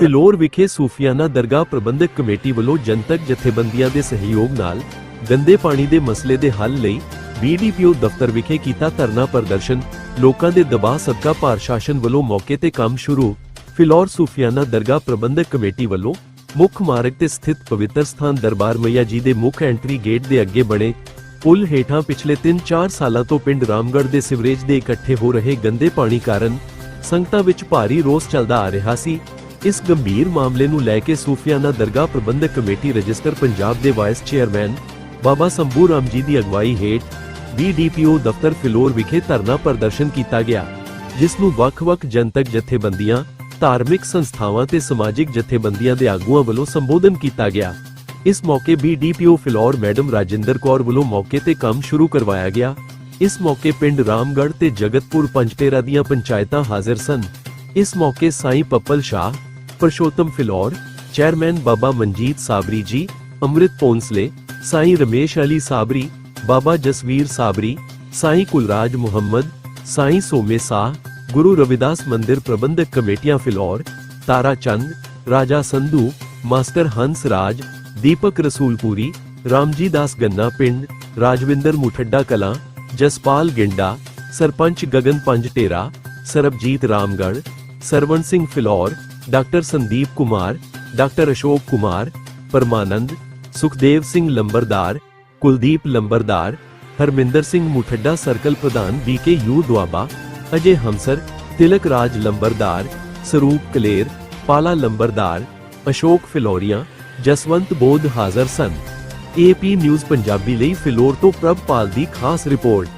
ਫਿਲੌਰ ਵਿਖੇ ਸੂਫੀਆਨਾ ਦਰਗਾਹ ਪ੍ਰਬੰਧਕ ਕਮੇਟੀ ਵੱਲੋਂ ਜਨਤਕ ਜਥੇਬੰਦੀਆਂ ਦੇ ਸਹਿਯੋਗ ਨਾਲ ਗੰਦੇ ਪਾਣੀ ਦੇ ਮਸਲੇ ਦੇ ਹੱਲ ਲਈ ਬੀਡੀਪੀਓ ਦਫ਼ਤਰ ਵਿਖੇ ਕੀਤਾ ਧਰਨਾ ਪ੍ਰਦਰਸ਼ਨ। ਲੋਕਾਂ ਦੇ ਦਬਾਅ ਸਦਕਾ ਭਾਰ ਸ਼ਾਸਨ ਵੱਲੋਂ ਮੌਕੇ ਤੇ ਕੰਮ ਸ਼ੁਰੂ। ਫਿਲੌਰ ਸੂਫੀਆਨਾ ਦਰਗਾਹ ਪ੍ਰਬੰਧਕ ਕਮੇਟੀ ਵੱਲੋਂ ਮੁੱਖ ਮਾਰਗ ਤੇ ਸਥਿਤ ਪਵਿੱਤਰ ਸਥਾਨ ਦਰਬਾਰ ਮਈਆ ਜੀ ਦੇ ਮੁੱਖ ਐਂਟਰੀ ਗੇਟ ਦੇ ਅੱਗੇ ਬਣੇ ਪੁਲ ਹੇਠਾਂ ਪਿਛਲੇ 3-4 ਸਾਲਾਂ ਤੋਂ ਪਿੰਡ ਰਾਮਗੜ੍ਹ ਦੇ ਸਿਵਰੇਜ ਦੇ ਇਕੱਠੇ ਹੋ ਰਹੇ ਗੰਦੇ ਪਾਣੀ ਕਾਰਨ ਸੰਗਤਾਂ ਵਿੱਚ ਭਾਰੀ ਰੋਸ ਚੱਲਦਾ ਆ ਰਿਹਾ ਸੀ। ਇਸ ਗੰਭੀਰ ਮਾਮਲੇ ਨੂੰ ਲੈ ਕੇ ਸੂਫੀਆਨਾ ਦਰਗਾਹ ਪ੍ਰਬੰਧਕ ਕਮੇਟੀ ਰਜਿਸਟਰ ਪੰਜਾਬ ਦੇ ਵਾਈਸ ਚੇਅਰਮੈਨ ਬਾਬਾ ਸੰਭੂ ਰਾਮ ਜੀ ਦੀ ਅਗਵਾਈ ਹੇਠ ਬੀਡੀਪੀਓ ਦਫ਼ਤਰ ਫਿਲੌਰ ਵਿਖੇ ਧਰਨਾ ਪ੍ਰਦਰਸ਼ਨ ਕੀਤਾ ਗਿਆ, ਜਿਸ ਨੂੰ ਵੱਖ-ਵੱਖ ਜਨਤਕ ਜਥੇਬੰਦੀਆਂ, ਧਾਰਮਿਕ ਸੰਸਥਾਵਾਂ ਤੇ ਸਮਾਜਿਕ ਜਥੇਬੰਦੀਆਂ ਦੇ ਆਗੂਆਂ ਵੱਲੋਂ ਸੰਬੋਧਨ ਕੀਤਾ ਗਿਆ। ਇਸ ਮੌਕੇ ਬੀਡੀਪੀਓ ਫਿਲੌਰ ਮੈਡਮ ਰਾਜਿੰਦਰ ਕੌਰ ਵੱਲੋਂ ਮੌਕੇ ਤੇ ਕੰਮ ਸ਼ੁਰੂ ਕਰਵਾਇਆ ਗਿਆ। ਇਸ ਮੌਕੇ ਪਿੰਡ ਰਾਮਗੜ੍ਹ ਤੇ ਜਗਤਪੁਰ ਪੰਜਟੇਰਾ ਦੀਆਂ ਪੰਚਾਇਤਾਂ ਹਾਜ਼ਰ ਸਨ। ਇਸ ਮੌਕੇ ਸਾਈਂ ਪੱਪਲ ਸ਼ਾਹ पुरुषोत्तम फिलौर चेयरमैन बाबा मंजीत साबरी जी, अमृत पोंसले, साईं रमेश अली साबरी, बाबा जसवीर साबरी, साईं कुलराज मोहम्मद, साईं सोमे साह, गुरु रविदास मंदिर प्रबंधक कमेटियाँ फिलौर, तारा चंद, राजा संधु, मास्टर हंस राज, दीपक रसूलपुरी, रामजी दास गन्ना पिंड, Rajwinder Muthadda Kalan, Jaspal Ginda, sarpanch Gagan Panjtera, Sarabjit Ramgarh, Sarwan Singh Phillaur doctor Sandeep Kumar, doctor Ashok Kumar, Parmanand, Sukhdev Singh lambardar, Kuldeep lambardar, Harminder Singh Muthadda circle ਪ੍ਰਧਾਨ BK U Doaba, Ajay Hamsar Tilak Raj ਲੰਬਰਦਾਰ, ਸਰੂਪ ਕਲੇਰ, ਪਾਲਾ ਲੰਬਰਦਾਰ, ਅਸ਼ੋਕ ਫਿਲੌਰੀਆ, ਜਸਵੰਤ ਬੋਧ ਹਾਜ਼ਰ ਸਨ। AP news Punjabi ਲਈ ਫਿਲੌਰ ਤੋਂ ਪ੍ਰਭਪਾਲ ਦੀ ਖਾਸ report.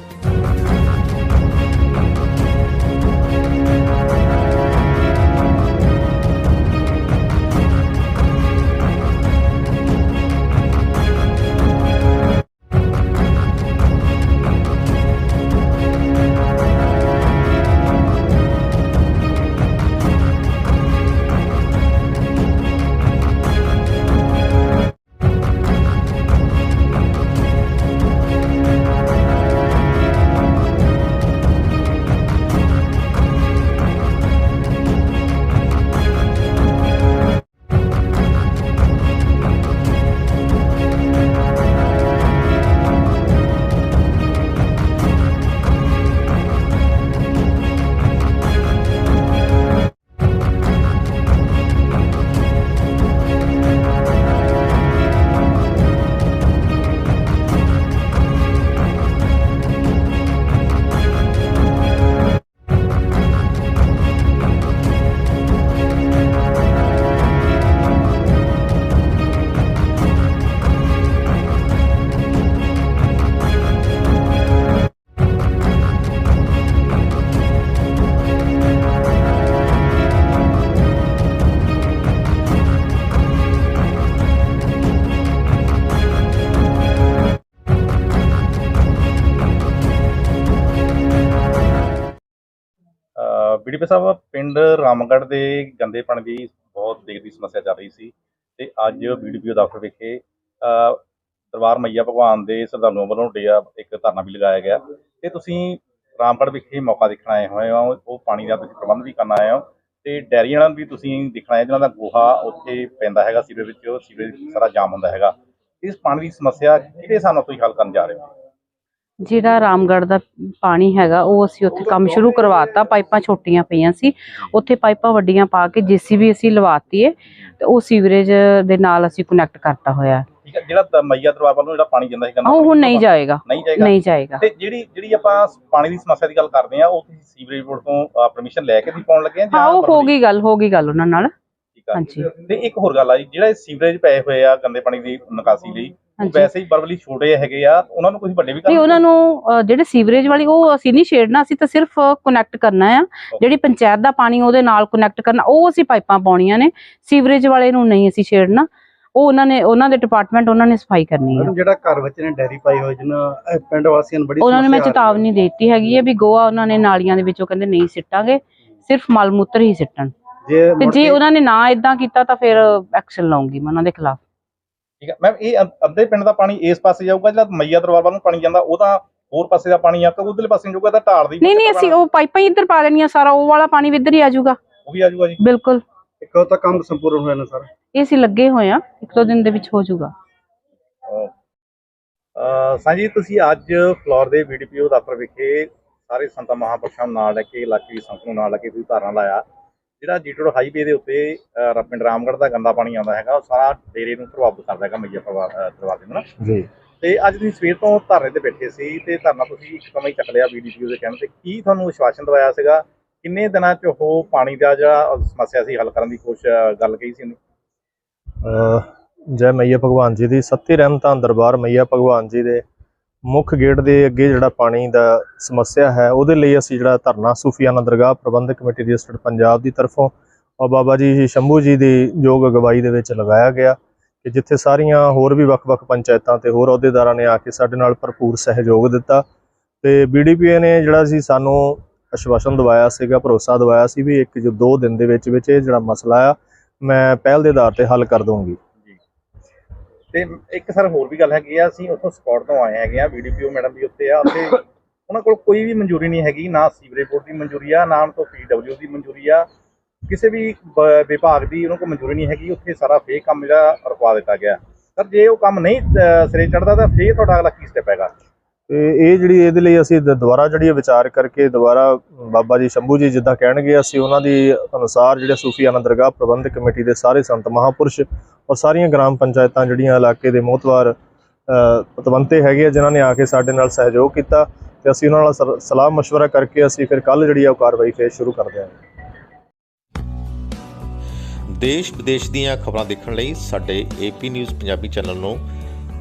BDP ਸਾਹਿਬ, ਪਿੰਡ ਰਾਮਗੜ੍ਹ ਦੇ ਗੰਦੇ ਪਾਣੀ ਦੀ ਬਹੁਤ ਦੇਰ ਦੀ ਸਮੱਸਿਆ ਚੱਲ ਰਹੀ ਸੀ ਤੇ ਅੱਜ ਬੀਡੀਪੀਓ ਦਫ਼ਤਰ ਵਿਖੇ ਦਰਬਾਰ ਮਈਆ ਭਗਵਾਨ ਦੇ ਸ਼ਰਧਾਲੂਆਂ ਵੱਲੋਂ ਡਿਆ ਇੱਕ ਧਰਨਾ ਵੀ ਲਗਾਇਆ ਗਿਆ। ਤੇ ਤੁਸੀਂ ਰਾਮਗੜ੍ਹ ਵਿਖੇ ਮੌਕਾ ਦੇਖਣ ਆਏ ਹੋਏ ਹੋ, ਉਹ ਪਾਣੀ ਦਾ ਤੁਸੀਂ ਪ੍ਰਬੰਧ ਵੀ ਕਰਨ ਆਏ ਹੋ ਤੇ ਡੈਰੀਆਂ ਵਾਲਿਆਂ ਵੀ ਤੁਸੀਂ ਦੇਖਣਾ ਆਏ ਜਿਹਨਾਂ ਦਾ ਗੋਹਾ ਉੱਥੇ ਪੈਂਦਾ ਹੈਗਾ ਸੀਵਰੇਜ ਵਿੱਚ, ਉਹ ਸੀਵਰੇਜ ਸਾਰਾ ਜਾਮ ਹੁੰਦਾ ਹੈਗਾ। ਇਸ ਪਾਣੀ ਦੀ ਸਮੱਸਿਆ ਕਿਹੜੇ ਹਿਸਾਬ ਨਾਲ ਤੁਸੀਂ ਹੱਲ ਕਰਨ ਜਾ ਰਹੇ ਹੋ? ਜਿਹੜਾ ਰਾਮਗੜ੍ਹ ਦਾ ਪਾਣੀ ਹੈਗਾ ਉਹ ਅਸੀਂ ਉੱਥੇ ਕੰਮ ਸ਼ੁਰੂ ਕਰਵਾਤਾ। ਪਾਈਪਾਂ ਛੋਟੀਆਂ ਪਈਆਂ ਸੀ। ਉੱਥੇ ਪਾਈਪਾਂ ਵੱਡੀਆਂ ਪਾ ਕੇ ਜੀਸੀਬੀ ਅਸੀਂ ਲਵਾਤੀ ਏ ਤੇ ਉਹ ਸੀਵਰੇਜ ਦੇ ਨਾਲ ਅਸੀਂ ਕਨੈਕਟ ਕਰਤਾ ਹੋਇਆ। ਠੀਕ ਹੈ ਜਿਹੜਾ ਮਈਆ ਦਰਬਾਰ ਵੱਲੋਂ ਜਿਹੜਾ ਪਾਣੀ ਜਾਂਦਾ ਸੀ ਗੰਦਾ ਉਹ ਹੁਣ ਨਹੀਂ ਜਾਏਗਾ। ਨਹੀਂ ਜਾਏਗਾ। ਨਹੀਂ ਜਾਏਗਾ। ਤੇ ਜਿਹੜੀ ਜਿਹੜੀ ਆਪਾਂ ਪਾਣੀ ਦੀ ਸਮੱਸਿਆ ਦੀ ਗੱਲ ਕਰਦੇ ਆ ਉਹ ਤੁਸੀਂ ਸੀਵਰੇਜ ਬੋਰਡ ਤੋਂ ਪਰਮਿਸ਼ਨ ਲੈ ਕੇ ਤੁਸੀਂ ਪਾਉਣ ਲੱਗੇ ਆ ਹਾਂ ਉਹ ਹੋ ਗਈ ਗੱਲ ਹੋ ਗਈ ਗੱਲ ਉਹਨਾਂ ਨਾਲ। ਠੀਕ ਆ। ਹਾਂਜੀ। ਤੇ ਇੱਕ ਹੋਰ ਗੱਲ ਆ ਜੀ ਜਿਹੜਾ ਇਹ ਸੀਵਰੇਜ ਪਏ ਹੋਏ ਆ ਗੰਦੇ ਪਾਣੀ ਦੀ ਨਿਕਾਸੀ ਲਈ ਉਹ। ਵੈਸੇ ਹੀ ਬਰਬਲੀ ਛੋਟੇ ਹੈਗੇ ਆ ਉਹਨਾਂ ਨੂੰ ਕੁਝ ਵੱਡੇ ਵੀ ਨਹੀਂ ਉਹਨਾਂ ਨੂੰ ਜਿਹੜੇ ਸੀਵਰੇਜ ਵਾਲੀ ਉਹ ਅਸੀਂ ਨਹੀਂ ਛੇੜਨਾ ਅਸੀਂ ਤਾਂ ਸਿਰਫ ਕਨੈਕਟ ਕਰਨਾ ਆ। ਜਿਹੜੀ ਪੰਚਾਇਤ ਦਾ ਪਾਣੀ ਉਹਦੇ ਨਾਲ ਕਨੈਕਟ ਕਰਨਾ ਉਹ ਅਸੀਂ ਪਾਈਪਾਂ ਪਾਉਣੀਆਂ ਨੇ। ਸੀਵਰੇਜ ਵਾਲੇ ਨੂੰ ਨਹੀਂ ਅਸੀਂ ਛੇੜਨਾ। ਉਹ ਉਹਨਾਂ ਨੇ ਉਹਨਾਂ ਦੇ ਡਿਪਾਰਟਮੈਂਟ ਉਹਨਾਂ ਨੇ ਸਫ਼ਾਈ ਕਰਨੀ ਹੈ ਜਿਹੜਾ ਘਰ ਵਿੱਚ ਨੇ ਡੈਰੀ ਪਾਈ ਹੋਈ ਜਿਹਨਾਂ ਪਿੰਡ ਵਾਸੀਆਂ ਨੂੰ ਬੜੀ ਉਹਨਾਂ ਨੂੰ ਮੈਂ ਚੇਤਾਵਨੀ ਦਿੱਤੀ ਹੈਗੀ ਹੈ ਵੀ ਗੋਆ ਉਹਨਾਂ ਨੇ ਨਾਲੀਆਂ ਦੇ ਵਿੱਚੋਂ ਕਹਿੰਦੇ ਨਹੀਂ ਸਿੱਟਾਂਗੇ ਸਿਰਫ ਮਲ ਮੂਤਰ ਹੀ ਸਿੱਟਣ। ਜੇ ਤੇ ਜੇ ਉਹਨਾਂ ਨੇ ਨਾ ਇਦਾਂ ਕੀਤਾ ਤਾਂ ਫਿਰ ਐਕਸ਼ਨ ਲਵਾਂਗੀ ਮੈਂ ਉਹਨਾਂ ਦੇ ਖਿਲਾਫ। ਠੀਕ ਆ? ਮੈਮ ਇਹ ਅੱਧ- ਪਿੰਡ ਦਾ ਪਾਣੀ ਇਸ ਪਾਸੇ ਜਾਊਗਾ ਜਿਹੜਾ ਮਈਆ ਦਰਬਾਰ ਵੱਲ ਨੂੰ ਪਾਣੀ ਜਾਂਦਾ ਉਹ ਤਾਂ ਹੋਰ ਪਾਸੇ ਦਾ ਪਾਣੀ ਆ ਕਿ ਉਧਰਲੇ ਪਾਸੇ ਨੂੰ ਜਾਊਗਾ ਤਾਂ ਢਾਲ ਦੀ ਨਹੀਂ ਨਹੀਂ ਅਸੀਂ ਉਹ ਪਾਈਪਾਂ ਹੀ ਇੱਧਰ ਪਾ ਦੇਣੀਆਂ ਸਾਰਾ ਉਹ ਵਾਲਾ ਪਾਣੀ ਵੀ ਇੱਧਰ ਹੀ ਆ ਜਾਊਗਾ। ਉਹ ਵੀ ਆ ਜਾਊਗਾ ਜੀ। ਬਿਲਕੁਲ। ਇੱਕ ਤਾਂ ਕੰਮ ਸੰਪੂਰਨ ਹੋਇਆ ਨਾ ਸਰ। ਇਹ ਅਸੀਂ ਲੱਗੇ ਹੋਏ ਆ ਇੱਕ ਦੋ ਦਿਨ ਦੇ ਵਿੱਚ ਹੋ ਜਾਊਗਾ। ਸਾਂਝੀ ਤੁਸੀਂ ਅੱਜ ਫਲੋਰ ਦੇ ਬੀਡੀਪੀਓ ਦਫ਼ਤਰ ਵਿਖੇ ਸਾਰੇ ਸੰਤਾਂ ਮਹਾਂਪੁਰਸ਼ਾਂ ਨੂੰ ਨਾਲ ਲੈ ਕੇ ਇਲਾਕੇ ਦੀ ਸੰਗਤ ਨੂੰ ਨਾਲ ਲੈ ਕੇ ਤੁਸੀਂ ਧਰਨਾ ਲਾਇਆ। ਜਿਹੜਾ ਜੀਟੋੜ ਹਾਈਵੇ ਦੇ ਉੱਤੇ ਅਹ, ਪਿੰਡ ਰਾਮਗੜ੍ਹ ਦਾ ਗੰਦਾ ਪਾਣੀ ਆਉਂਦਾ ਹੈਗਾ ਉਹ ਸਾਰਾ ਡੇਰੇ ਨੂੰ ਪ੍ਰਭਾਵਿਤ ਕਰਦਾ ਹੈਗਾ ਮਈਆ ਪਰਿਵਾਰ ਅਹ, ਦਰਬਾਰ ਦੇ ਨਾਲ। ਜੀ। ਤੇ ਅੱਜ ਤੁਸੀਂ ਸਵੇਰ ਤੋਂ ਧਰਨੇ ਤੇ ਬੈਠੇ ਸੀ ਤੇ ਧਰਨਾ ਤੁਸੀਂ ਇੱਕ ਹੀ ਚੱਕ ਲਿਆ ਬੀਡੀਪੀਓ ਦੇ ਕਹਿਣ ਤੇ। ਕੀ ਤੁਹਾਨੂੰ ਵਿਸ਼ਵਾਸਨ ਦਵਾਇਆ ਸੀਗਾ? ਕਿੰਨੇ ਦਿਨਾਂ 'ਚ ਉਹ ਪਾਣੀ ਦਾ ਜਿਹੜਾ ਸਮੱਸਿਆ ਸੀ ਹੱਲ ਕਰਨ ਦੀ ਕੋਸ਼ਿਸ਼ ਗੱਲ ਕਹੀ ਸੀ ਉਹਨੇ? ਅਹ ਜੈ ਮਈਆ ਭਗਵਾਨ ਜੀ ਦੀ ਸੱਤੀ ਰਹਿਮਤਾਂ ਦਰਬਾਰ ਮਈਆ ਭਗਵਾਨ ਜੀ ਦੇ। ਮੁੱਖ ਗੇਟ ਦੇ ਅੱਗੇ ਜਿਹੜਾ ਪਾਣੀ ਦਾ ਸਮੱਸਿਆ ਹੈ, ਉਹਦੇ ਲਈ ਅਸੀਂ ਜਿਹੜਾ ਧਰਨਾ ਸੂਫੀਆਨਾ ਦਰਗਾਹ ਪ੍ਰਬੰਧਕ ਕਮੇਟੀ ਰਜਿਸਟਰਡ ਪੰਜਾਬ ਦੀ ਤਰਫੋਂ ਔਰ ਬਾਬਾ ਜੀ ਸ਼ੰਭੂ ਜੀ ਦੀ ਯੋਗ ਅਗਵਾਈ ਦੇ ਵਿੱਚ ਲਗਾਇਆ ਗਿਆ ਕਿ ਜਿੱਥੇ ਸਾਰੀਆਂ ਹੋਰ ਵੀ ਵੱਖ-ਵੱਖ ਪੰਚਾਇਤਾਂ ਤੇ ਹੋਰ ਅਹੁਦੇਦਾਰਾਂ ਨੇ ਆ ਕੇ ਸਾਡੇ ਨਾਲ ਭਰਪੂਰ ਸਹਿਯੋਗ ਦਿੱਤਾ ਤੇ ਬੀਡੀਪੀਏ ਨੇ ਜਿਹੜਾ ਸੀ ਸਾਨੂੰ ਆਸ਼ਵਾਸਨ ਦਵਾਇਆ ਸੀਗਾ, ਭਰੋਸਾ ਦਵਾਇਆ ਸੀ ਵੀ ਇੱਕ ਜੋ ਦੋ ਦਿਨ ਦੇ ਵਿੱਚ ਵਿੱਚ ਇਹ ਜਿਹੜਾ ਮਸਲਾ ਆ, ਮੈਂ ਪਹਿਲ ਦੇ ਆਧਾਰ ਤੇ ਹੱਲ ਕਰ ਦੂੰਗੀ ਤੇ ਇੱਕ ਸਰ ਹੋਰ ਵੀ ਗੱਲ ਹੈਗੀ ਆ, ਅਸੀਂ ਉੱਥੋਂ ਸਪੌਟ ਤੋਂ ਆਏ ਹੈਗੇ ਆ ਵੀਡੀਪੀਓ ਮੈਡਮ ਵੀ ਉੱਤੇ ਆ ਤੇ ਉਹਨਾਂ ਕੋਲ ਕੋਈ ਵੀ ਮਨਜ਼ੂਰੀ ਨਹੀਂ ਹੈਗੀ, ਨਾ ਸੀਵਰੇਜ ਬੋਰਡ ਦੀ ਮਨਜ਼ੂਰੀ ਆ, ਨਾ ਉਹਨਾਂ ਤੋਂ ਪੀਡਬਲਿਊ ਦੀ ਮਨਜ਼ੂਰੀ ਆ। ਕਿਸੇ ਵੀ ਬ- ਵਿਭਾਗ ਦੀ ਉਹਨਾਂ ਕੋਲ ਮਨਜ਼ੂਰੀ ਨਹੀਂ ਹੈਗੀ, ਉੱਥੇ ਸਾਰਾ ਫੇਕ ਕੰਮ ਜਿਹੜਾ ਰੁਕਵਾ ਦਿੱਤਾ ਗਿਆ। ਸਰ, ਜੇ ਉਹ ਕੰਮ ਨਹੀਂ ਸਿਰੇ ਚੜਦਾ ਤਾਂ ਫੇਰ ਤੁਹਾਡਾ ਅਗਲਾ ਕੀ ਸਟੈਪ ਹੈਗਾ? ਤੇ ਇਹ ਜਿਹੜੀ ਇਹਦੇ ਲਈ ਅਸੀਂ ਦ- ਦੁਬਾਰਾ ਜਿਹੜੀ ਇਹ ਵਿਚਾਰ ਕਰਕੇ ਦੁਬਾਰਾ ਬਾਬਾ ਜੀ ਸ਼ੰਭੂ ਜੀ ਜਿੱਦਾਂ ਕਹਿਣਗੇ ਅਸੀਂ ਉਹਨਾਂ ਦੀ ਅਨੁਸਾਰ ਜਿਹੜੇ ਸੂਫੀਆਨਾ ਦਰਗਾਹ ਪ੍ਰਬੰਧਕ ਕਮੇਟੀ ਦੇ ਸਾਰੇ ਸੰਤ ਮਹਾਪੁਰਸ਼ ਔਰ ਸਾਰੀਆਂ ਗ੍ਰਾਮ ਪੰਚਾਇਤਾਂ ਜਿਹੜੀਆਂ ਇਲਾਕੇ ਦੇ ਮੋਤਵਾਰ ਪਤਵੰਤੇ ਹੈਗੇ ਆ ਜਿਨ੍ਹਾਂ ਨੇ ਆ ਕੇ ਸਾਡੇ ਨਾਲ ਸਹਿਯੋਗ ਕੀਤਾ ਤੇ ਅਸੀਂ ਉਹਨਾਂ ਨਾਲ ਸਰ- ਸਲਾਹ مشورہ ਕਰਕੇ ਅਸੀਂ ਫਿਰ ਕੱਲ ਜਿਹੜੀ ਆ ਉਹ ਕਾਰਵਾਈ ਫੇਰ ਸ਼ੁਰੂ ਕਰਦੇ ਹਾਂ ਦੇਸ਼ ਵਿਦੇਸ਼ ਦੀਆਂ ਖਬਰਾਂ ਦੇਖਣ ਲਈ ਸਾਡੇ ਏਪੀ ਨਿਊਜ਼ ਪੰਜਾਬੀ ਚੈਨਲ ਨੂੰ